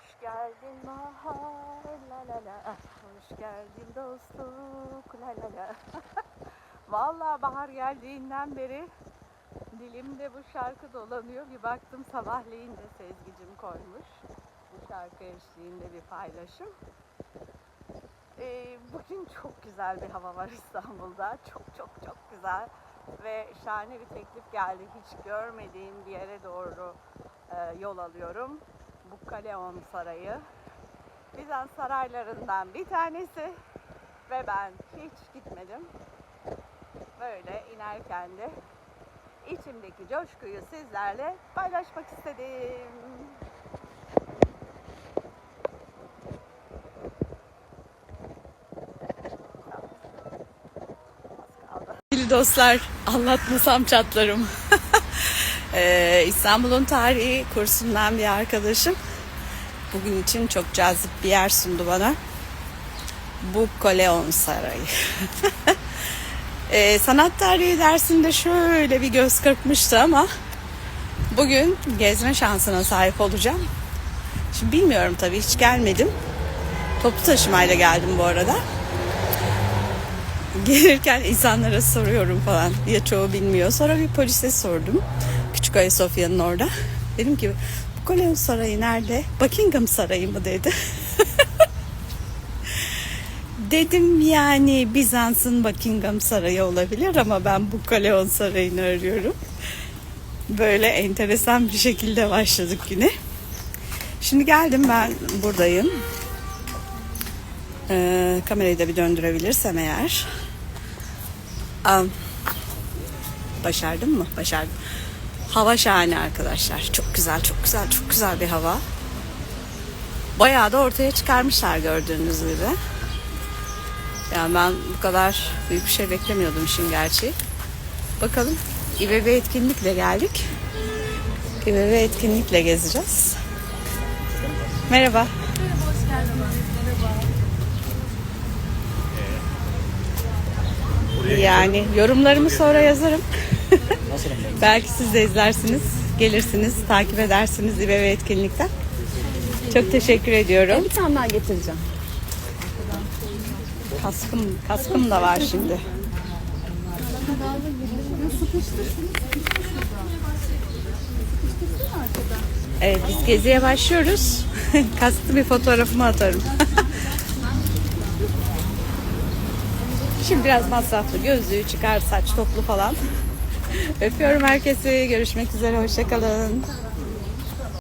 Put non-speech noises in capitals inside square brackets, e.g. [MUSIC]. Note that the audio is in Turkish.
Hoş geldin bahar la la la. Hoş geldin dostluk la la la. [LAUGHS] Vallahi bahar geldiğinden beri dilimde bu şarkı dolanıyor. Bir baktım sabahleyin de Sezgicim koymuş. Bu şarkı eşliğinde bir paylaşım. Ee, bugün çok güzel bir hava var İstanbul'da. Çok çok çok güzel. Ve şahane bir teklif geldi. Hiç görmediğim bir yere doğru e, yol alıyorum. Bukkaleon Sarayı. Bizans saraylarından bir tanesi. Ve ben hiç gitmedim. Böyle inerken de içimdeki coşkuyu sizlerle paylaşmak istedim. Dostlar, anlatmasam çatlarım. [LAUGHS] Ee, İstanbul'un tarihi kursundan bir arkadaşım bugün için çok cazip bir yer sundu bana. Bu Koleon Sarayı. [LAUGHS] Ee, sanat tarihi dersinde şöyle bir göz kırpmıştı ama bugün gezme şansına sahip olacağım. Şimdi bilmiyorum tabii hiç gelmedim. Toplu taşımayla geldim bu arada gelirken insanlara soruyorum falan. Ya çoğu bilmiyor. Sonra bir polise sordum. Küçük Ayasofya'nın orada. Dedim ki Koleon Sarayı nerede? Buckingham Sarayı mı dedi. [LAUGHS] Dedim yani Bizans'ın Buckingham Sarayı olabilir ama ben bu Koleon Sarayı'nı arıyorum. Böyle enteresan bir şekilde başladık güne. Şimdi geldim ben buradayım. Ee, kamerayı da bir döndürebilirsem eğer. Am, başardım mı? Başardım. Hava şahane arkadaşlar. Çok güzel, çok güzel, çok güzel bir hava. Bayağı da ortaya çıkarmışlar gördüğünüz gibi. Yani ben bu kadar büyük bir şey beklemiyordum işin gerçeği. Bakalım. İBB etkinlikle geldik. İBB etkinlikle gezeceğiz. Merhaba. Yani yorumlarımı sonra yazarım. Belki siz de izlersiniz, gelirsiniz, takip edersiniz İBB etkinlikten. Çok teşekkür ediyorum. Bir tane daha getireceğim. Kaskım, kaskım da var şimdi. Evet biz geziye başlıyoruz. [LAUGHS] Kasklı bir fotoğrafımı atarım. [LAUGHS] Şimdi biraz masraflı gözlüğü çıkar saç toplu falan. Öpüyorum herkesi. Görüşmek üzere. Hoşçakalın.